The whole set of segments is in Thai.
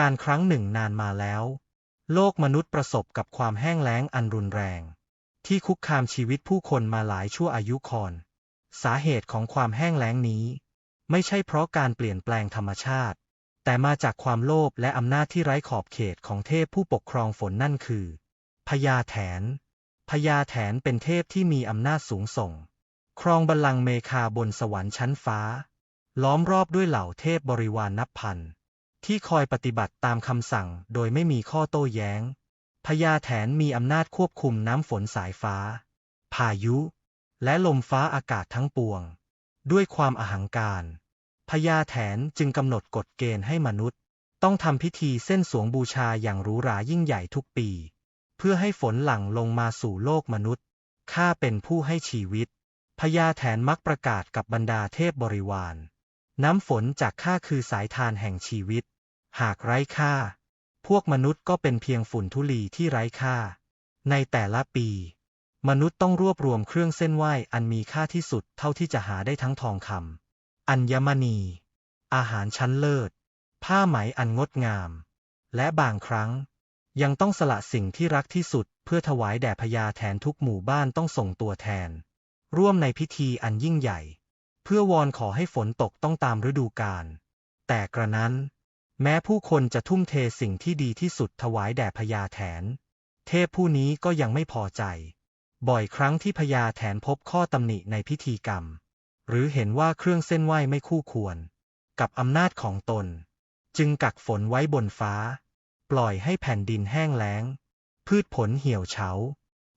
การครั้งหนึ่งนานมาแล้ว โลกมนุษย์ประสบกับความแห้งแล้งอันรุนแรง ที่คุกคามชีวิตผู้คนมาหลายชั่วอายุคอนสาเหตุของความแห้งแล้งนี้ ไม่ใช่เพราะการเปลี่ยนแปลงธรรมชาติ แต่มาจากความโลภและอำนาจที่ไร้ขอบเขตของเทพผู้ปกครองฝนนั่นคือพญาแถนพญาแถนเป็นเทพที่มีอำนาจสูงส่ง ครองบัลลังก์เมคาบนสวรรค์ชั้นฟ้า ล้อมรอบด้วยเหล่าเทพบริวารนับพัน ที่คอยปฏิบัติตามคำสั่งโดยไม่มีข้อโต้แย้ง พญาแถนมีอำนาจควบคุมน้ำฝนสายฟ้า พายุ และลมฟ้าอากาศทั้งปวง ด้วยความอหังการพญาแถนจึงกำหนดกฎเกณฑ์ให้มนุษย์ ต้องทำพิธีเส้นสวงบูชาอย่างหรูหรายิ่งใหญ่ทุกปี เพื่อให้ฝนหลั่งลงมาสู่โลกมนุษย์ ข้าเป็นผู้ให้ชีวิตพญาแถนมักประกาศกับบรรดาเทพบริวาร น้ำฝนจากข้าคือสายทานแห่งชีวิต หากไร้ค่า พวกมนุษย์ก็เป็นเพียงฝุ่นทุลีที่ไร้ค่า ในแต่ละปี มนุษย์ต้องรวบรวมเครื่องเส้นไหว้อันมีค่าที่สุดเท่าที่จะหาได้ทั้งทองคำอัญมณี อาหารชั้นเลิศ ผ้าไหมอันงดงาม และบางครั้ง ยังต้องสละสิ่งที่รักที่สุด เพื่อถวายแด่พญาแทนทุกหมู่บ้านต้องส่งตัวแทน ร่วมในพิธีอันยิ่งใหญ่ เพื่อวอนขอให้ฝนตกต้องตามฤดูกาลแต่กระนั้น แม้ผู้คนจะทุ่มเทสิ่งที่ดีที่สุดถวายแด่พญาแถน เทพผู้นี้ก็ยังไม่พอใจ บ่อยครั้งที่พญาแถนพบข้อตำหนิในพิธีกรรม หรือเห็นว่าเครื่องเส้นไหว้ไม่คู่ควร กับอำนาจของตน จึงกักฝนไว้บนฟ้า ปล่อยให้แผ่นดินแห้งแล้ง พืชผลเหี่ยวเฉา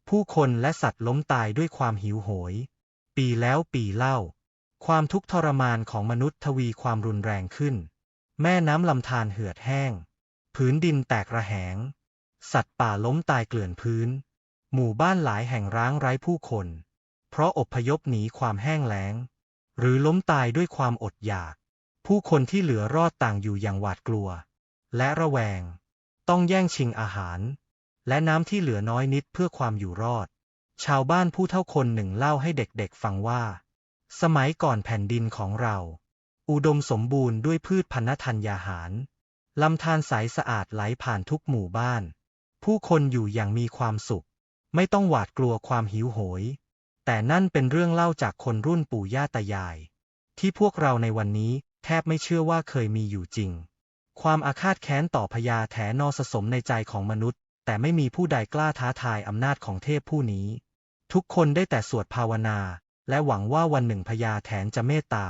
ผู้คนและสัตว์ล้มตายด้วยความหิวโหย ปีแล้วปีเล่า ความทุกข์ทรมานของมนุษย์ทวีความรุนแรงขึ้น แม่น้ำลำธารเหือดแห้ง พื้นดินแตกระแหง สัตว์ป่าล้มตายเกลื่อนพื้น หมู่บ้านหลายแห่งร้างไร้ผู้คน เพราะอพยพหนีความแห้งแล้ง หรือล้มตายด้วยความอดอยาก ผู้คนที่เหลือรอดต่างอยู่อย่างหวาดกลัว และระแวง ต้องแย่งชิงอาหาร และน้ำที่เหลือน้อยนิดเพื่อความอยู่รอด ชาวบ้านผู้เท่าคนหนึ่งเล่าให้เด็กๆฟังว่า สมัยก่อนแผ่นดินของเรา อุดมสมบูรณ์ด้วยพืชพันธุ์ธัญญาหาร ลำธารใสสะอาดไหลผ่านทุกหมู่บ้าน ผู้คนอยู่อย่างมีความสุข ไม่ต้องหวาดกลัวความหิวโหย แต่นั่นเป็นเรื่องเล่าจากคนรุ่นปู่ย่าตายาย ที่พวกเราในวันนี้แทบไม่เชื่อว่าเคยมีอยู่จริง ความอาฆาตแค้นต่อพญาแถนอสสมในใจของมนุษย์ แต่ไม่มีผู้ใดกล้าท้าทายอำนาจของเทพผู้นี้ ทุกคนได้แต่สวดภาวนา และหวังว่าวันหนึ่งพญาแถนจะเมตตา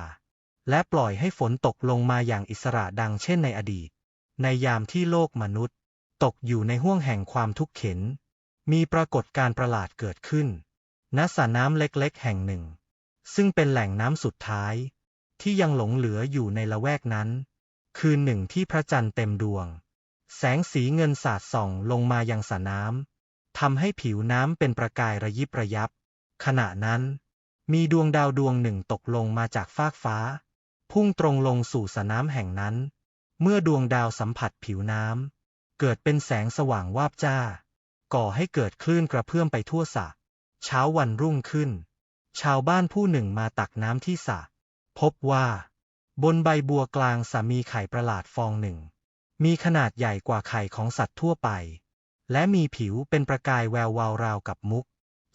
และปล่อยให้ฝนตกลงมาอย่างอิสระดังเช่นในอดีต ในยามที่โลกมนุษย์ ตกอยู่ในห้วงแห่งความทุกข์เข็น มีปรากฏการณ์ประหลาดเกิดขึ้น ณ สระน้ำเล็กๆ แห่งหนึ่ง ซึ่งเป็นแหล่งน้ำสุดท้าย ที่ยังหลงเหลืออยู่ในละแวกนั้น คืนหนึ่งที่พระจันทร์เต็มดวง แสงสีเงินสาดส่องลงมายังสระน้ำทำให้ผิวน้ำเป็นประกายระยิบระยับ ขณะนั้น มีดวงดาวดวงหนึ่งตกลงมาจากฟากฟ้า พุ่งตรงลงสู่สระน้ำแห่งนั้น เมื่อดวงดาวสัมผัสผิวน้ำ เกิดเป็นแสงสว่างวาบจ้า ก่อให้เกิดคลื่นกระเพื่อมไปทั่วสระเช้าวันรุ่งขึ้น ชาวบ้านผู้หนึ่งมาตักน้ำที่สระพบว่า บนใบบัวกลางสามีไข่ประหลาดฟองหนึ่ง มีขนาดใหญ่กว่าไข่ของสัตว์ทั่วไป และมีผิวเป็นประกายแวววาวราวกับมุก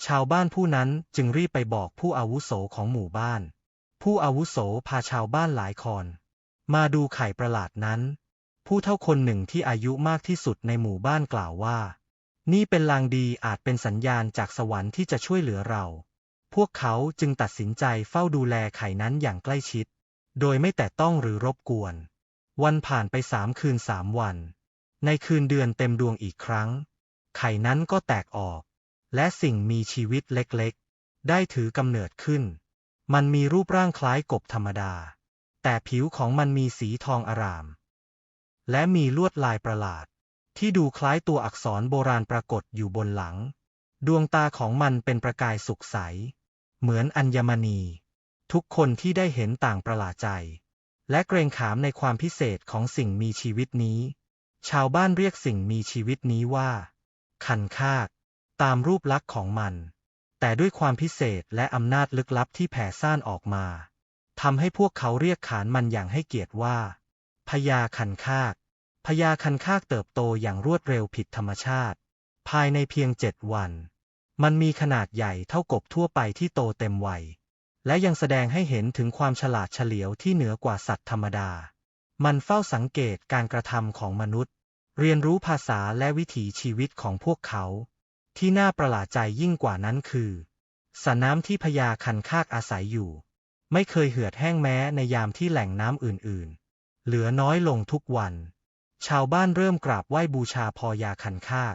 ชาวบ้านผู้นั้นจึงรีบไปบอกผู้อาวุโสของหมู่บ้าน ผู้อาวุโสพาชาวบ้านหลายคน มาดูไข่ประหลาดนั้น ผู้เท่าคนหนึ่งที่อายุมากที่สุดในหมู่บ้านกล่าวว่า นี่เป็นลางดีอาจเป็นสัญญาณจากสวรรค์ที่จะช่วยเหลือเรา พวกเขาจึงตัดสินใจเฝ้าดูแลไข่นั้นอย่างใกล้ชิด โดยไม่แต่ต้องหรือรบกวน วันผ่านไปสามคืนสามวัน ในคืนเดือนเต็มดวงอีกครั้ง ไข่นั้นก็แตกออก และสิ่งมีชีวิตเล็กๆ ได้ถือกำเนิดขึ้น มันมีรูปร่างคล้ายกบธรรมดา แต่ผิวของมันมีสีทองอาราม และมีลวดลายประหลาด ที่ดูคล้ายตัวอักษรโบราณปรากฏอยู่บนหลัง ดวงตาของมันเป็นประกายสุกใส เหมือนอัญมณี ทุกคนที่ได้เห็นต่างประหลาดใจ และเกรงขามในความพิเศษของสิ่งมีชีวิตนี้ ชาวบ้านเรียกสิ่งมีชีวิตนี้ว่า คันคาก ตามรูปลักษณ์ของมัน แต่ด้วยความพิเศษและอำนาจลึกลับที่แผ่ซ่านออกมาทำให้พวกเขาเรียกขานมันอย่างให้เกียรติว่าพญาคันคากพญาคันคากเติบโตอย่างรวดเร็วผิดธรรมชาติ ภายในเพียงเจ็ดวัน มันมีขนาดใหญ่เท่ากบทั่วไปที่โตเต็มวัย และยังแสดงให้เห็นถึงความฉลาดเฉลียวที่เหนือกว่าสัตว์ธรรมดา มันเฝ้าสังเกตการกระทำของมนุษย์ เรียนรู้ภาษาและวิถีชีวิตของพวกเขา ที่น่าประหลาดใจยิ่งกว่านั้นคือสระน้ำที่พญาคันคากอาศัยอยู่ ไม่เคยเหือดแห้งแม้ในยามที่แหล่งน้ำอื่นๆ เหลือน้อยลงทุกวัน ชาวบ้านเริ่มกราบไหว้บูชาพญาคันคาก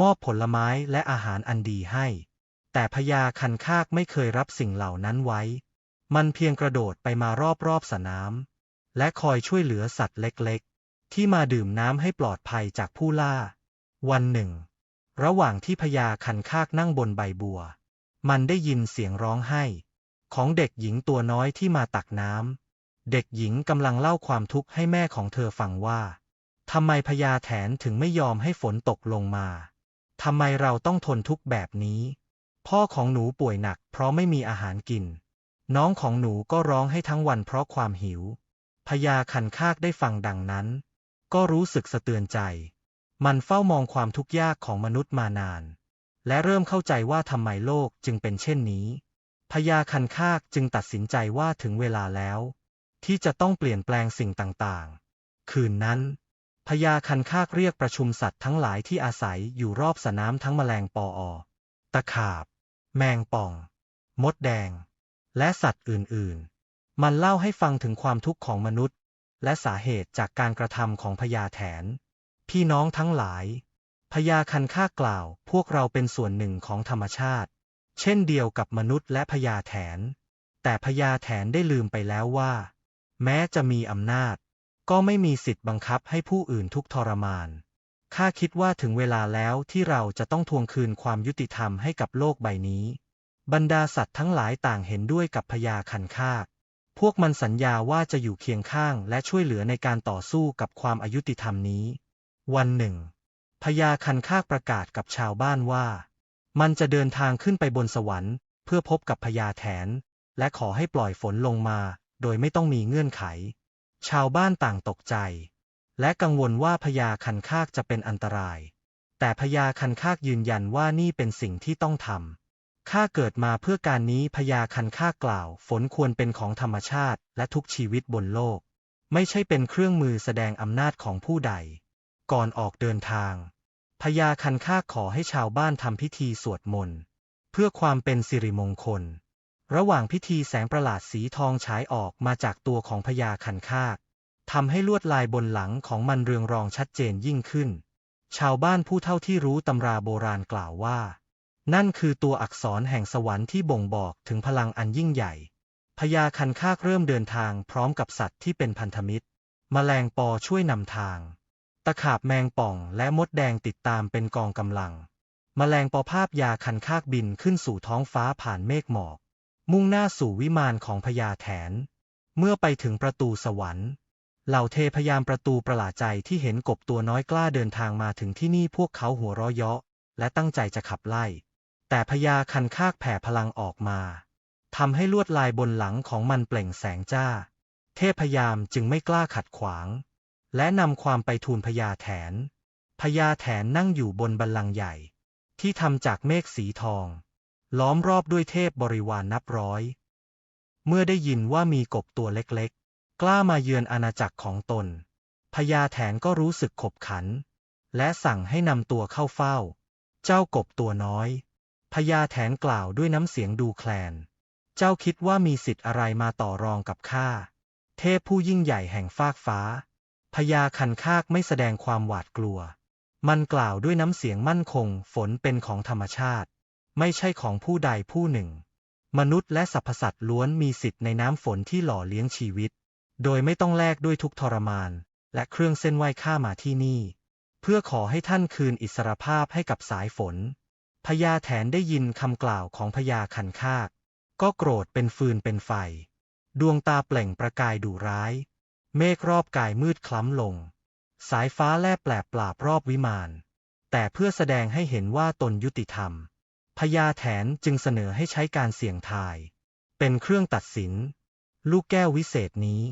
มอบผลไม้และอาหารอันดีให้ แต่พญาคันคากไม่เคยรับสิ่งเหล่านั้นไว้ มันเพียงกระโดดไปมารอบๆสระน้ำและคอยช่วยเหลือสัตว์เล็กๆ ที่มาดื่มน้ำให้ปลอดภัยจากผู้ล่า วันหนึ่ง ระหว่างที่พญาคันคากนั่งบนใบบัว มันได้ยินเสียงร้องไห้ ของเด็กหญิงตัวน้อยที่มาตักน้ำ เด็กหญิงกำลังเล่าความทุกข์ให้แม่ของเธอฟังว่าทำไมพญาแถนถึงไม่ยอมให้ฝนตกลงมาทำไมเราต้องทนทุกข์แบบนี้ พ่อของหนูป่วยหนักเพราะไม่มีอาหารกิน น้องของหนูก็ร้องให้ทั้งวันเพราะความหิวพญาคันคากได้ฟังดังนั้น ก็รู้สึกสะเตือนใจ มันเฝ้ามองความทุกข์ยากของมนุษย์มานาน และเริ่มเข้าใจว่าทำไมโลกจึงเป็นเช่นนี้พญาคันคากจึงตัดสินใจว่าถึงเวลาแล้ว ที่จะต้องเปลี่ยนแปลงสิ่งต่างๆ คืนนั้นพญาคันคากเรียกประชุมสัตว์ทั้งหลายที่อาศัยอยู่รอบสระน้ำทั้งแมลงปออ ตะขาบ แมงป่อง มดแดง และสัตว์อื่นๆ มันเล่าให้ฟังถึงความทุกข์ของมนุษย์ และสาเหตุจากการกระทำของพญาแถน พี่น้องทั้งหลาย พญาคันคากกล่าว พวกเราเป็นส่วนหนึ่งของธรรมชาติ เช่นเดียวกับมนุษย์และพญาแถน แต่พญาแถนได้ลืมไปแล้วว่า แม้จะมีอำนาจ ก็ไม่มีสิทธิ์บังคับให้ผู้อื่นทุกทรมาน ข้าคิดว่าถึงเวลาแล้วที่เราจะต้องทวงคืนความยุติธรรมให้กับโลกใบนี้ บรรดาสัตว์ทั้งหลายต่างเห็นด้วยกับพญาคันคากพวกมันสัญญาว่าจะอยู่เคียงข้างและช่วยเหลือในการต่อสู้กับความอายุติธรรมนี้ วันหนึ่งพญาคันคากประกาศกับชาวบ้านว่า มันจะเดินทางขึ้นไปบนสวรรค์ เพื่อพบกับพญาแถน และขอให้ปล่อยฝนลงมา โดยไม่ต้องมีเงื่อนไข ชาวบ้านต่างตกใจ และกังวลว่าพญาคันคากจะเป็นอันตราย แต่พญาคันคากยืนยันว่านี่เป็นสิ่งที่ต้องทำข้าเกิดมาเพื่อการนี้พญาคันคากกล่าว ฝนควรเป็นของธรรมชาติ และทุกชีวิตบนโลก ไม่ใช่เป็นเครื่องมือแสดงอำนาจของผู้ใด ก่อนออกเดินทาง พญาคันคากขอให้ชาวบ้านทำพิธีสวดมนต์ เพื่อความเป็นสิริมงคล ระหว่างพิธีแสงประหลาดสีทองฉายออกมาจากตัวของพญาคันคากทำให้ลวดลายบนหลังของมันเรืองรองชัดเจนยิ่งขึ้น ชาวบ้านผู้เท่าที่รู้ตำราโบราณกล่าวว่า นั่นคือตัวอักษรแห่งสวรรค์ที่บ่งบอกถึงพลังอันยิ่งใหญ่พญาคันคากเริ่มเดินทางพร้อมกับสัตว์ที่เป็นพันธมิตรมแมลงปอช่วยนำทาง ตะขาบแมงป่องและมดแดงติดตามเป็นกองกำลังมแมลงปอภาพยาคันคากบินขึ้นสู่ท้องฟ้าผ่านเมฆหมอก มุ่งหน้าสู่วิมานของพญาแถน เมื่อไปถึงประตูสวรรค์เหล่าเทพยามประตูประหลาดใจที่เห็นกบตัวน้อยกล้าเดินทางมาถึงที่นี่พวกเขาหัวเราะเยาะ และตั้งใจจะขับไล่ แต่พญาคันคากแผ่พลังออกมาทำให้ลวดลายบนหลังของมันเปล่งแสงจ้า เทพยามจึงไม่กล้าขัดขวาง และนำความไปทูลพญาแถน พญาแถนนั่งอยู่บนบัลลังก์ใหญ่ ที่ทำจากเมฆสีทอง ล้อมรอบด้วยเทพบริวารนนับร้อย เมื่อได้ยินว่ามีกบตัวเล็กๆ กล้ามาเยือนอาณาจักรของตน พญาแถนก็รู้สึกขบขัน และสั่งให้นำตัวเข้าเฝ้า เจ้ากบตัวน้อยพญาแถนกล่าวด้วยน้ำเสียงดูแคลน เจ้าคิดว่ามีสิทธิ์อะไรมาต่อรองกับข้า เทพผู้ยิ่งใหญ่แห่งฟากฟ้า พญาคันคากไม่แสดงความหวาดกลัว มันกล่าวด้วยน้ำเสียงมั่นคง ฝนเป็นของธรรมชาติ ไม่ใช่ของผู้ใดผู้หนึ่ง มนุษย์และสรรพสัตว์ล้วนมีสิทธิ์ในน้ำฝนที่หล่อเลี้ยงชีวิต โดยไม่ต้องแลกด้วยทุกทรมาน และเครื่องเส้นไหว้ข้ามาที่นี่ เพื่อขอให้ท่านคืนอิสรภาพให้กับสายฝนพญาแถนได้ยินคำกล่าวของพญาคันคาก ก็โกรธเป็นฟืนเป็นไฟ ดวงตาเปล่งประกายดุร้าย เมฆรอบกายมืดคล้ำลง สายฟ้าแลบแปลบปราบรอบวิมาน แต่เพื่อแสดงให้เห็นว่าตนยุติธรรม พญาแถนจึงเสนอให้ใช้การเสี่ยงทาย เป็นเครื่องตัดสิน ลูกแก้ววิเศษนี้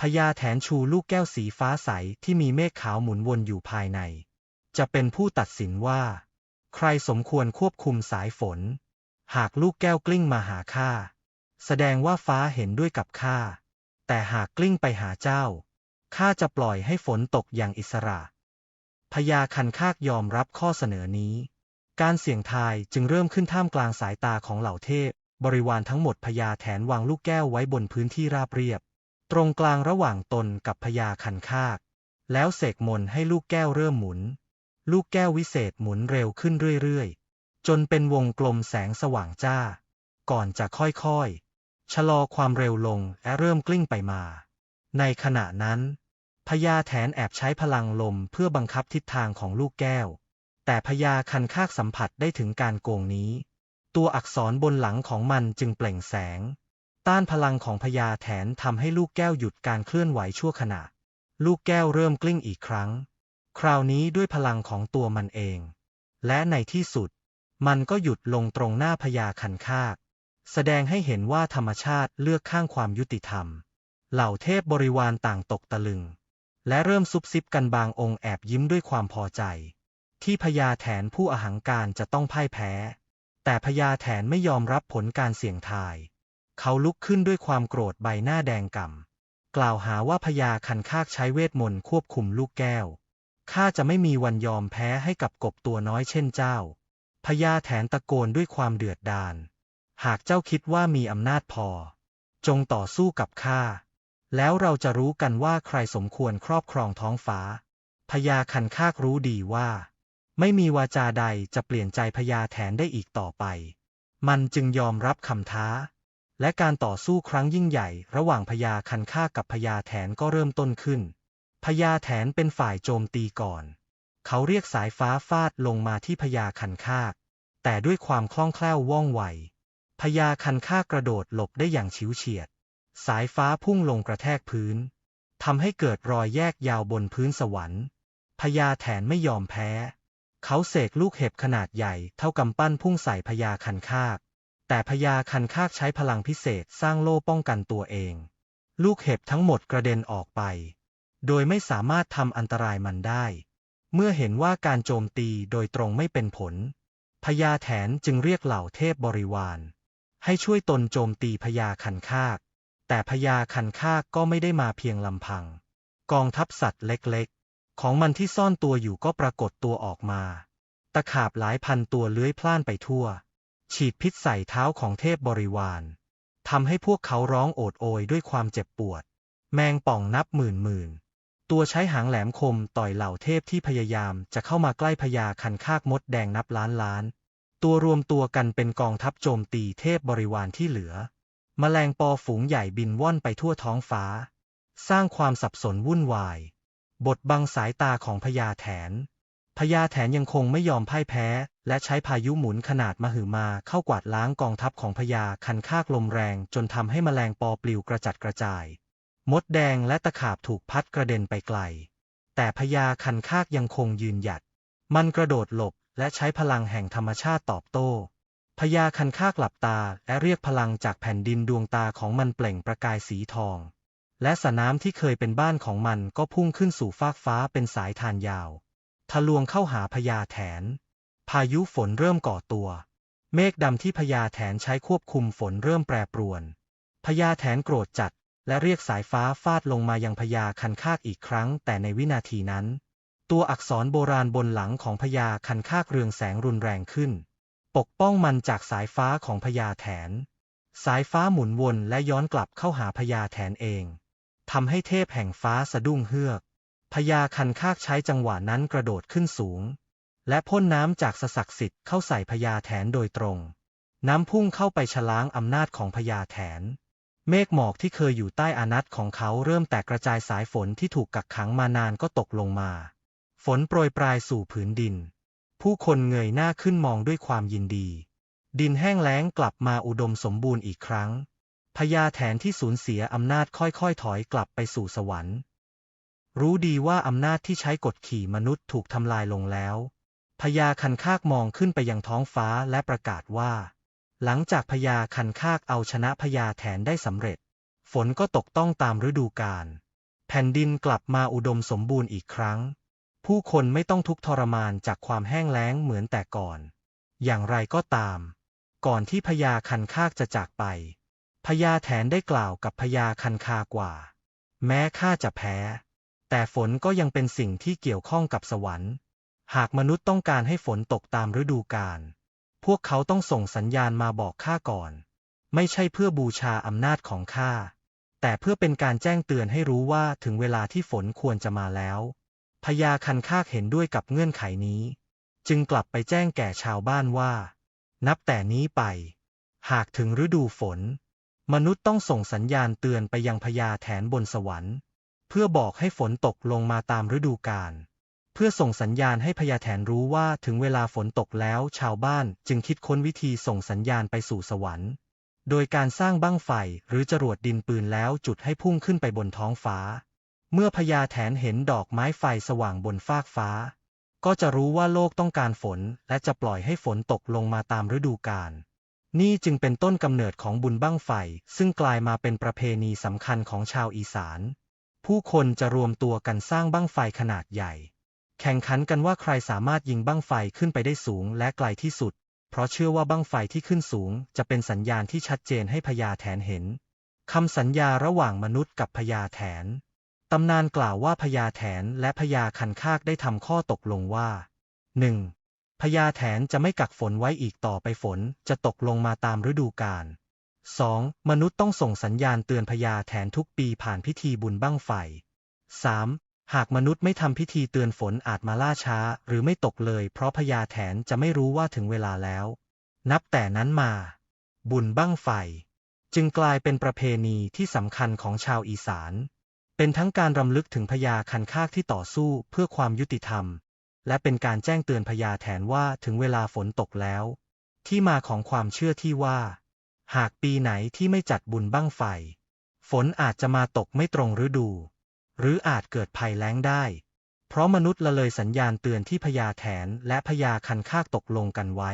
พญาแถนชูลูกแก้วสีฟ้าใสที่มีเมฆขาวหมุนวนอยู่ภายใน จะเป็นผู้ตัดสินว่า ใครสมควรควบคุมสายฝน หากลูกแก้วกลิ้งมาหาข้าแสดงว่าฟ้าเห็นด้วยกับข้า แต่หากกลิ้งไปหาเจ้า ข้าจะปล่อยให้ฝนตกอย่างอิสระ พญาคันคากยอมรับข้อเสนอนี้ การเสี่ยงทายจึงเริ่มขึ้นท่ามกลางสายตาของเหล่าเทพ บริวารทั้งหมดพญาแถนวางลูกแก้วไว้บนพื้นที่ราบเรียบ ตรงกลางระหว่างตนกับพญาคันคาก แล้วเสกมนให้ลูกแก้วเริ่มหมุน ลูกแก้ววิเศษหมุนเร็วขึ้นเรื่อยๆ จนเป็นวงกลมแสงสว่างจ้า ก่อนจะค่อยๆ ชะลอความเร็วลงและเริ่มกลิ้งไปมา ในขณะนั้นพญาแถนแอบใช้พลังลมเพื่อบังคับทิศทางของลูกแก้ว แต่พญาคันคากสัมผัสได้ถึงการโกงนี้ ตัวอักษรบนหลังของมันจึงเปล่งแสง ต้านพลังของพญาแถนทำให้ลูกแก้วหยุดการเคลื่อนไหวชั่วขณะ ลูกแก้วเริ่มกลิ้งอีกครั้ง คราวนี้ด้วยพลังของตัวมันเอง และในที่สุด มันก็หยุดลงตรงหน้าพญาคันคาก แสดงให้เห็นว่าธรรมชาติเลือกข้างความยุติธรรม เหล่าเทพบริวารต่างตกตะลึง และเริ่มซุบซิบกันบางองค์แอบยิ้มด้วยความพอใจ ที่พญาแถนผู้อหังการจะต้องพ่ายแพ้ แต่พญาแถนไม่ยอมรับผลการเสี่ยงทาย เขาลุกขึ้นด้วยความโกรธใบหน้าแดงก่ำกล่าวหาว่าพญาคันคากใช้เวทมนต์ควบคุมลูกแก้วข้าจะไม่มีวันยอมแพ้ให้กับกบตัวน้อยเช่นเจ้าพญาแถนตะโกนด้วยความเดือดดาล หากเจ้าคิดว่ามีอำนาจพอ จงต่อสู้กับข้า แล้วเราจะรู้กันว่าใครสมควรครอบครองท้องฟ้า พญาคันคากรู้ดีว่า ไม่มีวาจาใดจะเปลี่ยนใจพญาแถนได้อีกต่อไป มันจึงยอมรับคำท้า และการต่อสู้ครั้งยิ่งใหญ่ ระหว่างพญาคันคากกับพญาแถนก็เริ่มต้นขึ้น พญาแถนเป็นฝ่ายโจมตีก่อน เขาเรียกสายฟ้าฟาดลงมาที่พญาคันคาก แต่ด้วยความคล่องแคล่วว่องไว พญาคันคากระโดดหลบได้อย่างฉิวเฉียด สายฟ้าพุ่งลงกระแทกพื้นทำให้เกิดรอยแยกยาวบนพื้นสวรรค์พญาแถนไม่ยอมแพ้ เขาเสกลูกเห็บขนาดใหญ่เท่ากำปั้นพุ่งใส่พญาคันคาก แต่พญาคันคากใช้พลังพิเศษสร้างโล่ป้องกันตัวเอง ลูกเห็บทั้งหมดกระเด็นออกไป โดยไม่สามารถทำอันตรายมันได้ เมื่อเห็นว่าการโจมตีโดยตรงไม่เป็นผลพญาแถนจึงเรียกเหล่าเทพบริวาร ให้ช่วยตนโจมตีพญาคันคากแต่พญาคันคากก็ไม่ได้มาเพียงลำพัง กองทัพสัตว์เล็กๆ ของมันที่ซ่อนตัวอยู่ก็ปรากฏตัวออกมา ตะขาบหลายพันตัวเลื้อยพล่านไปทั่ว ฉีดพิษใส่เท้าของเทพบริวารทำให้พวกเขาร้องโอดโอยด้วยความเจ็บปวด แมงป่องนับหมื่นหมื่นตัวใช้หางแหลมคมต่อยเหล่าเทพที่พยายามจะเข้ามาใกล้พญาคันคากมดแดงนับล้านล้าน ตัวรวมตัวกันเป็นกองทัพโจมตีเทพบริวารที่เหลือ แมลงปอฝูงใหญ่บินว่อนไปทั่วท้องฟ้า สร้างความสับสนวุ่นวาย บทบังสายตาของพญาแถนพญาแถนยังคงไม่ยอมพ่ายแพ้ และใช้พายุหมุนขนาดมหึมาเข้ากวาดล้างกองทัพของพญาคันคากลมแรงจนทำให้แมลงปอปลิวกระจัดกระจาย มดแดงและตะขาบถูกพัดกระเด็นไปไกล แต่พญาคันคากยังคงยืนหยัด มันกระโดดหลบ และใช้พลังแห่งธรรมชาติตอบโต้พญาคันคากหลับตาและเรียกพลังจากแผ่นดินดวงตาของมันเปล่งประกายสีทอง และสระน้ำที่เคยเป็นบ้านของมันก็พุ่งขึ้นสู่ฟากฟ้าเป็นสายทานยาว ทะลวงเข้าหาพญาแถน พายุฝนเริ่มก่อตัว เมฆดำที่พญาแถนใช้ควบคุมฝนเริ่มแปรปรวนพญาแถนโกรธจัดและเรียกสายฟ้าฟาดลงมายังพญาคันคากอีกครั้ง แต่ในวินาทีนั้น ตัวอักษรโบราณบนหลังของพญาคันคากเรืองแสงรุนแรงขึ้น ปกป้องมันจากสายฟ้าของพญาแถน สายฟ้าหมุนวนและย้อนกลับเข้าหาพญาแถนเองทำให้เทพแห่งฟ้าสะดุ้งเฮือกพญาคันคากใช้จังหวะนั้นกระโดดขึ้นสูง และพ่นน้ำจากสศักดิ์สิทธิ์เข้าใส่พญาแถนโดยตรง น้ำพุ่งเข้าไปฉล้างอำนาจของพญาแถน เมฆหมอกที่เคยอยู่ใต้อานัตของเขาเริ่มแตกกระจายสายฝนที่ถูกกักขังมานานก็ตกลงมา ฝนโปรยปลายสู่ผืนดิน ผู้คนเงยหน้าขึ้นมองด้วยความยินดี ดินแห้งแล้งกลับมาอุดมสมบูรณ์อีกครั้งพญาแถนที่สูญเสียอำนาจค่อยๆ ถอยกลับไปสู่สวรรค์ รู้ดีว่าอำนาจที่ใช้กดขี่มนุษย์ถูกทำลายลงแล้วพญาคันคากมองขึ้นไปยังท้องฟ้าและประกาศว่า หลังจากพญาคันคากเอาชนะพญาแถนได้สำเร็จ ฝนก็ตกต้องตามฤดูกาลแผ่นดินกลับมาอุดมสมบูรณ์อีกครั้ง ผู้คนไม่ต้องทุกข์ทรมานจากความแห้งแล้งเหมือนแต่ก่อน อย่างไรก็ตาม ก่อนที่พญาคันคากจะจากไป พญาแถนได้กล่าวกับพญาคันคากว่า แม้ข้าจะแพ้ แต่ฝนก็ยังเป็นสิ่งที่เกี่ยวข้องกับสวรรค์ หากมนุษย์ต้องการให้ฝนตกตามฤดูกาล พวกเขาต้องส่งสัญญาณมาบอกข้าก่อน ไม่ใช่เพื่อบูชาอำนาจของข้า แต่เพื่อเป็นการแจ้งเตือนให้รู้ว่าถึงเวลาที่ฝนควรจะมาแล้ว พญาคันคากเห็นด้วยกับเงื่อนไขนี้ จึงกลับไปแจ้งแก่ชาวบ้านว่า นับแต่นี้ไป หากถึงฤดูฝน มนุษย์ต้องส่งสัญญาณเตือนไปยังพญาแถนบนสวรรค์ เพื่อบอกให้ฝนตกลงมาตามฤดูกาลเพื่อส่งสัญญาณให้พญาแถนรู้ว่าถึงเวลาฝนตกแล้วชาวบ้านจึงคิดค้นวิธีส่งสัญญาณไปสู่สวรรค์ โดยการสร้างบั้งไฟหรือจรวดดินปืนแล้วจุดให้พุ่งขึ้นไปบนท้องฟ้า เมื่อพญาแถนเห็นดอกไม้ไฟสว่างบนฟากฟ้า ก็จะรู้ว่าโลกต้องการฝนและจะปล่อยให้ฝนตกลงมาตามฤดูกาลนี่จึงเป็นต้นกำเนิดของบุญบั้งไฟ ซึ่งกลายมาเป็นประเพณีสำคัญของชาวอีสาน ผู้คนจะรวมตัวกันสร้างบั้งไฟขนาดใหญ่ แข่งขันกันว่าใครสามารถยิงบั้งไฟขึ้นไปได้สูงและไกลที่สุด เพราะเชื่อว่าบั้งไฟที่ขึ้นสูง จะเป็นสัญญาณที่ชัดเจนให้พญาแถนเห็นคำสัญญาระหว่างมนุษย์กับพญาแถนำนานกล่าวว่าพญาแถนและพญาคันคากได้ทำข้อตกลงว่า 1. พญาแถนจะไม่กักฝนไว้อีกต่อไปฝนจะตกลงมาตามฤดูกาล 2. มนุษย์ต้องส่งสัญญาณเตือนพญาแถนทุกปีผ่านพิธีบุญบั้งไฟ 3. หากมนุษย์ไม่ทำพิธีเตือนฝนอาจมาล่าช้า หรือไม่ตกเลยเพราะพญาแถนจะไม่รู้ว่าถึงเวลาแล้ว นับแต่นั้นมา บุญบั้งไฟ จึงกลายเป็นประเพณีที่สำคัญของชาวอีสาน เป็นทั้งการรำลึกถึงพญาคันคากที่ต่อสู้เพื่อความยุติธรรม และเป็นการแจ้งเตือนพญาแถนว่าถึงเวลาฝนตกแล้ว ที่มาของความเชื่อที่ว่า หากปีไหนที่ไม่จัดบุญบั้งไฟ ฝนอาจจะมาตกไม่ตรงฤดู หรืออาจเกิดภัยแล้งได้ เพราะมนุษย์ละเลยสัญญาณเตือนที่พญาแถนและพญาคันคากตกลงกันไว้